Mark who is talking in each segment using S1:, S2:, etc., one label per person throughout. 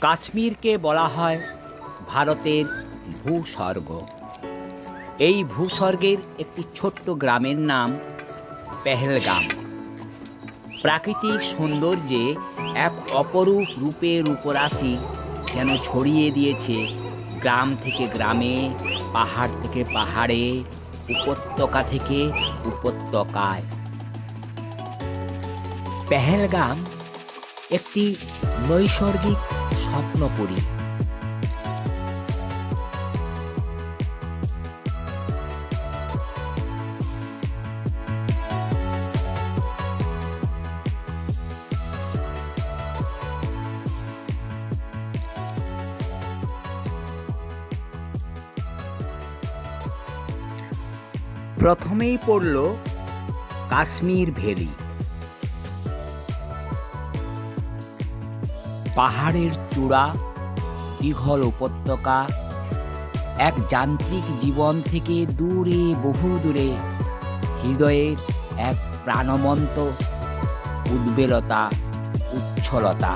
S1: কাশ্মীরকে বলা হয় ভারতের ভূস্বর্গ। এই ভূস্বর্গের একটি ছোট্ট গ্রামের নাম পেহেলগাম। প্রাকৃতিক সৌন্দর্যে এক অপরূপ রূপের উপরাশি যেন ছড়িয়ে দিয়েছে গ্রাম থেকে গ্রামে, পাহাড় থেকে পাহাড়ে, উপত্যকা থেকে উপত্যকায়। পেহেলগাম একটি নৈসর্গিক স্বপ্নপুরী। প্রথমেই পড়ল কাশ্মীর ভ্যালি পাহাড়ের চূড়া, দীঘল উপত্যকা, এক যান্ত্রিক জীবন থেকে দূরে, বহু দূরে হৃদয়ের এক প্রাণবন্ত উদ্বেলতা, উচ্ছলতা।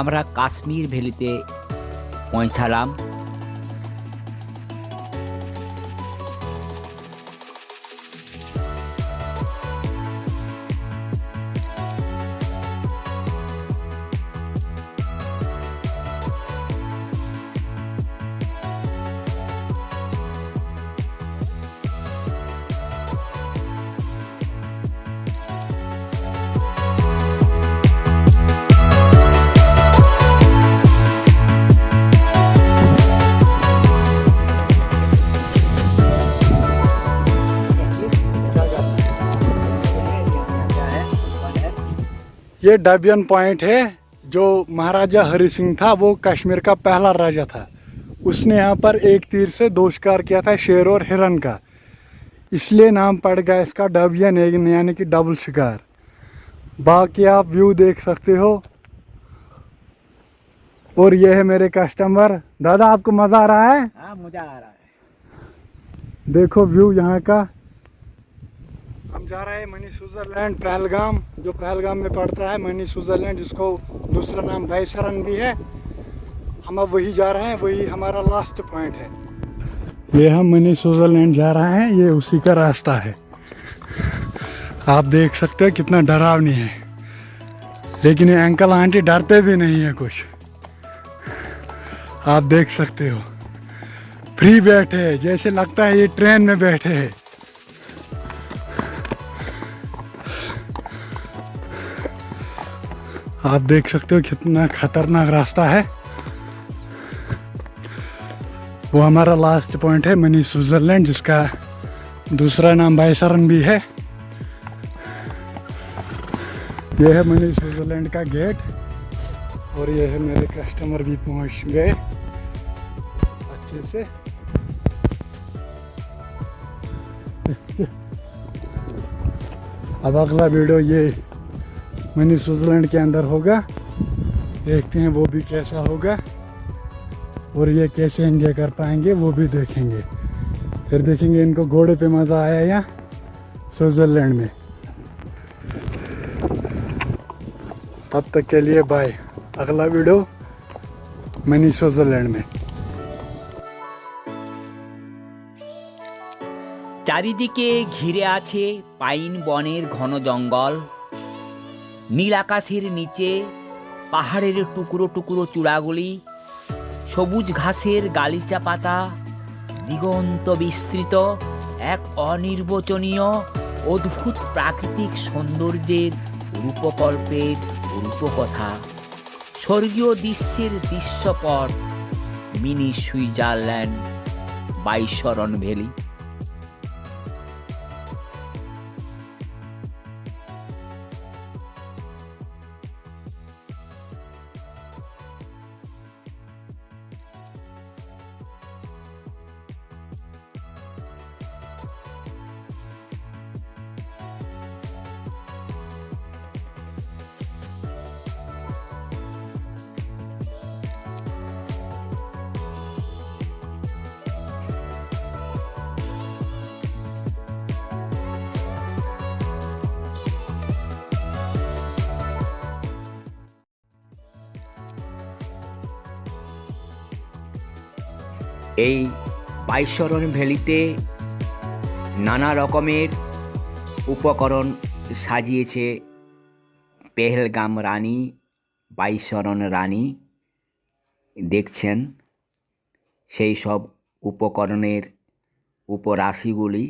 S1: আমরা কাশ্মীর ভ্যালিতে পৌঁছালাম।
S2: ये डबियन पॉइंट है जो महाराजा हरि सिंह था वो कश्मीर का पहला राजा था। उसने यहाँ पर एक तीर से दो शिकार किया था शेर और हिरन का। इसलिए नाम पड़ गया इसका डबियन यानी कि डबल शिकार। बाकी आप व्यू देख सकते हो। और ये है मेरे कस्टमर दादा आपको मज़ा आ रहा है?
S1: हाँ मज़ा आ रहा है।
S2: देखो व्यू यहाँ का। हम जा रहे हैं मनी स्विट्जरलैंड, पहलगाम, जो पहलगाम में पड़ता है मनी स्विट्जरलैंड, जिसको दूसरा नाम बैसरन भी है। हम अब वही जा रहे हैं, वही हमारा लास्ट पॉइंट है। ये हम मनी स्विट्जरलैंड जा रहे हैं, ये उसी का रास्ता है। आप देख सकते हो कितना डरावनी है। लेकिन ये अंकल आंटी डरते भी नहीं है कुछ। आप देख सकते हो। फ्री बैठे जैसे लगता है ये ट्रेन में बैठे हैं। आप देख सकते हो कितना खतरनाक रास्ता है। वो हमारा लास्ट पॉइंट है, मनी स्विट्जरलैंड जिसका दूसरा नाम बाइसरन भी है। ये है मनी स्विट्जरलैंड का गेट और ये है मेरे कस्टमर भी पहुँच गए। अच्छे से। अब अगला वीडियो ये मनी स्विट्जरलैंड के अंदर होगा देखते हैं वो भी कैसा होगा और ये कैसे एंजॉय कर पाएंगे वो भी देखेंगे फिर देखेंगे इनको घोड़े पे मज़ा आया या स्विट्ज़रलैंड में तब तक के लिए बाय अगला वीडियो मनी स्विट्ज़रलैंड में
S1: চারিদিকে ঘিরে আছে পাইন বনের ঘন জঙ্গল নীল আকাশের নিচে, পাহাড়ের টুকরো টুকরো চূড়াগুলি, সবুজ ঘাসের গালিচা পাতা, দিগন্ত বিস্তৃত, এক অনির্বচনীয়, অদ্ভুত প্রাকৃতিক সৌন্দর্যের রূপকল্পের রূপকথা। স্বর্গীয় দৃশ্যের দৃশ্যপট, মিনি সুইজারল্যান্ড, বাইশরণ ভ্যালি এই বাইশরণ ভ্যালিতে নানা রকমের উপকরণ সাজিয়েছে পেহেলগাম রানী, বাইশরণ রানী। দেখছেন, সেই সব উপকরণের উপরাশিগুলি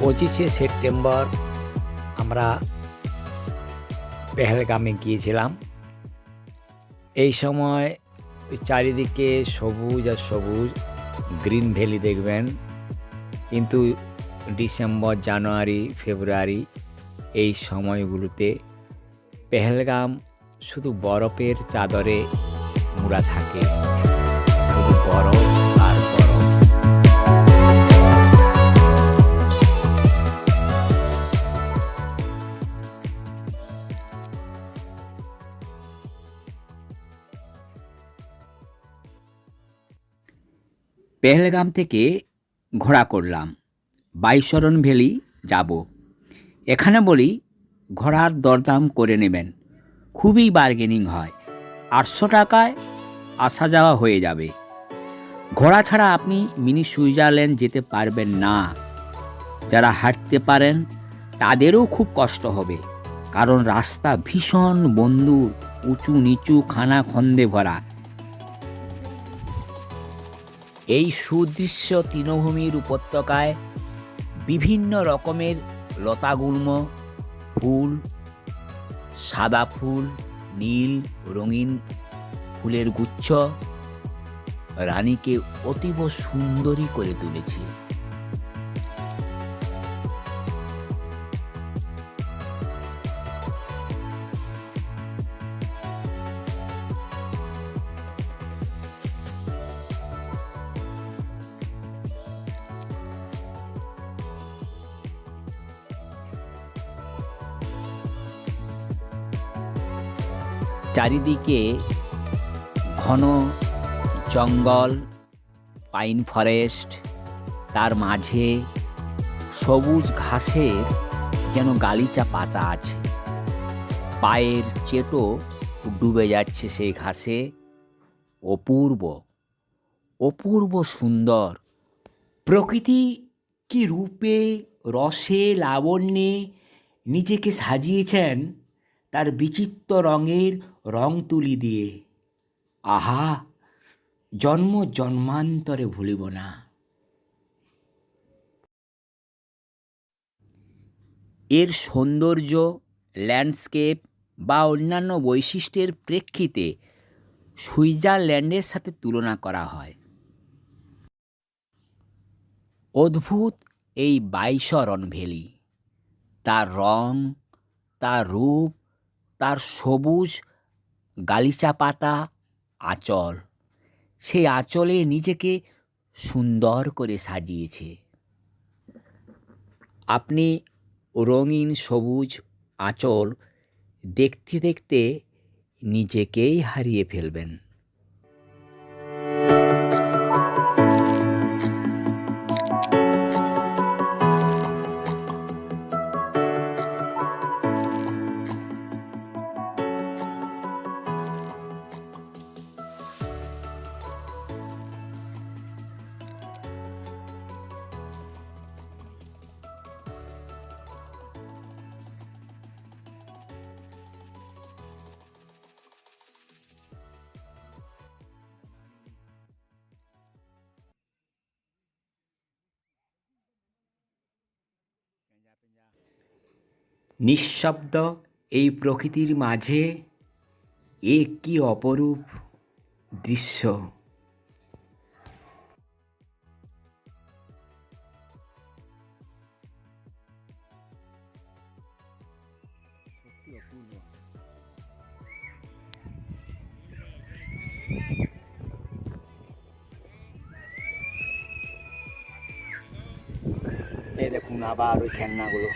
S1: পঁচিশে সেপ্টেম্বর আমরা পেহেলগামে গিয়েছিলাম। এই সময় চারিদিকে সবুজ আর সবুজ, গ্রিন ভ্যালি দেখবেন। কিন্তু ডিসেম্বর, জানুয়ারি, ফেব্রুয়ারি এই সময়গুলোতে পেহেলগাম শুধু বরফের চাদরে মুড়া থাকে। শুধু বরফ। পেহেলগাম থেকে ঘোড়া করলাম, বাইশরণ ভ্যালি যাব। এখানে বলি, ঘোড়ার দরদাম করে নেবেন, খুবই বার্গেনিং হয়, আটশো টাকায় আসা যাওয়া হয়ে যাবে। ঘোড়া ছাড়া আপনি মিনি সুইজারল্যান্ড যেতে পারবেন না। যারা হাঁটতে পারেন, তাদেরও খুব কষ্ট হবে, কারণ রাস্তা ভীষণ বন্ধু, উঁচু নিচু খানা খন্দে ভরা। এই সুদৃশ্য তৃণভূমির উপত্যকায় বিভিন্ন রকমের লতাগুল্ম, ফুল, সাদা ফুল, নীল, রঙিন ফুলের গুচ্ছ রানীকে অতীব সুন্দরী করে তুলেছে। চারিদিকে ঘন জঙ্গল, পাইন ফরেস্ট, তার মাঝে সবুজ ঘাসের যেন গালিচা পাতা আছে। পায়ের চেটো ডুবে যাচ্ছে সেই ঘাসে। অপূর্ব অপূর্ব সুন্দর। প্রকৃতি কি রূপে, রসে, লাবণ্যে নিজেকে সাজিয়েছেন তার বিচিত্র রঙের রং তুলি দিয়ে। আহা, জন্ম জন্মান্তরে ভুলিব না। এর সৌন্দর্য, ল্যান্ডস্কেপ বা অন্যান্য বৈশিষ্ট্যের প্রেক্ষিতে সুইজারল্যান্ডের সাথে তুলনা করা হয়। অদ্ভুত এই বাইশরণ ভ্যালি তার রং, তার রূপ তার সবুজ গালিচা পাতা আঁচল। সেই আঁচলে নিজেকে সুন্দর করে সাজিয়েছে। আপনি রঙিন সবুজ আঁচল দেখতে দেখতে নিজেকেই হারিয়ে ফেলবেন। নিঃশব্দ এই প্রকৃতির মাঝে এ কি অপরূপ দৃশ্য? এই দেখুন আবার ওই খেলনাগুলো।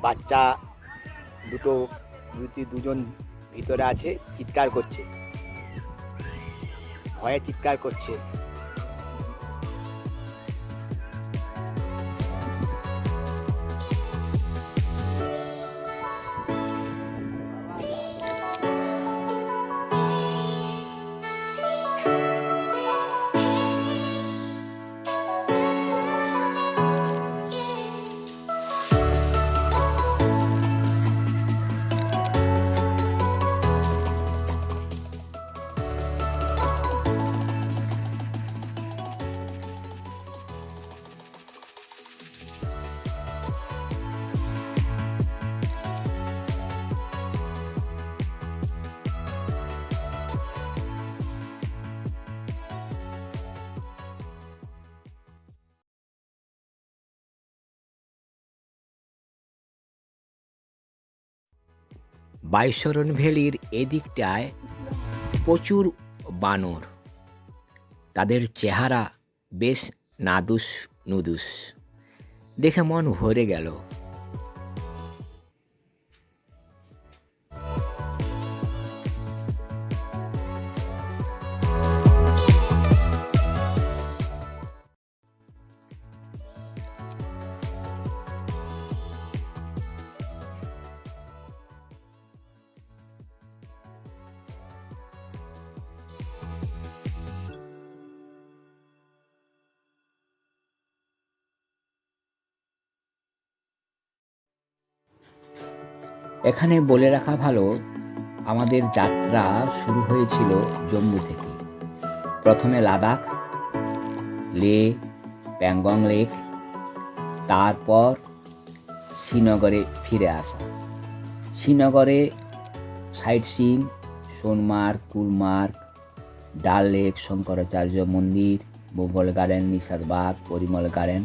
S1: বাচ্চা দুটো দুটি দুজন ভিতরে আছে চিৎকার করছে। ভয়ে চিৎকার করছে। বাইশরণ ভ্যালির এদিকটায় প্রচুর বানর। তাদের চেহারা বেশ নাদুস নুদুস দেখে মন ভরে গেল। এখানে বলে রাখা ভালো, আমাদের যাত্রা শুরু হয়েছিল জম্মু থেকে। প্রথমে লাদাখ, লে, প্যাংগং লেক, তারপর শ্রীনগরে ফিরে আসা। শ্রীনগরে সাইট সিন, সোনমার্গ গুলমার্গ ডাল লেক, শঙ্করাচার্য মন্দির, মোগল গার্ডেন নিষাদবাগ পরিমল গার্ডেন।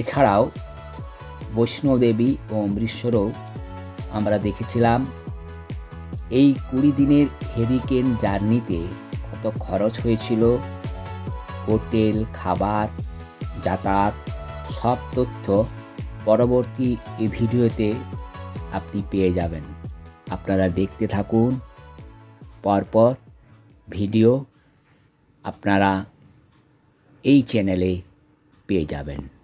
S1: এছাড়াও বৈষ্ণোদেবী ও অমৃতসরও আমরা দেখেছিলাম। এই কুড়ি দিনের হেরিকেন জার্নিতে কত খরচ হয়েছিল। হোটেল, খাবার, যাতায়াত, সব তথ্য পরবর্তী এই ভিডিওতে আপনি পেয়ে যাবেন। আপনারা দেখতে থাকুন। পরপর ভিডিও আপনারা এই চ্যানেলে পেয়ে যাবেন।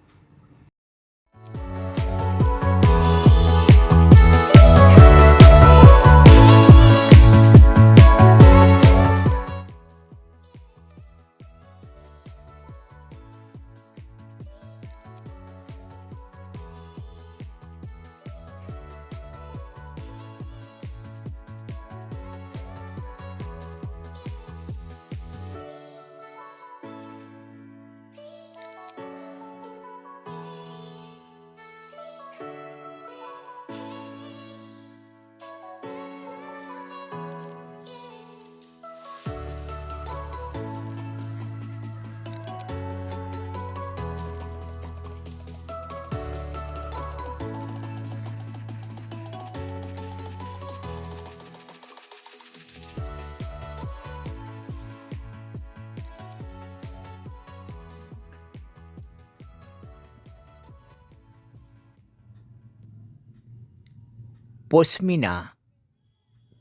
S1: পশমিনা।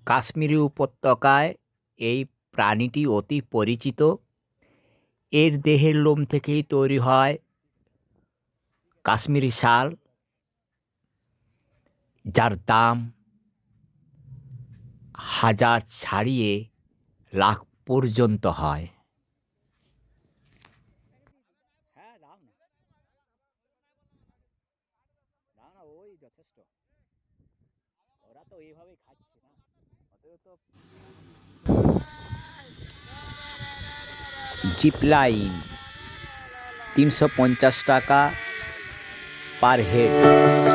S1: কাশ্মীরি উপত্যকায় এই প্রাণীটি অতি পরিচিত। এর দেহের লোম থেকেই তৈরি হয় কাশ্মীরি শাল, যার দাম হাজার ছাড়িয়ে লাখ পর্যন্ত হয়। জিপ লাইন তিনশো পঞ্চাশ টাকা পার হেড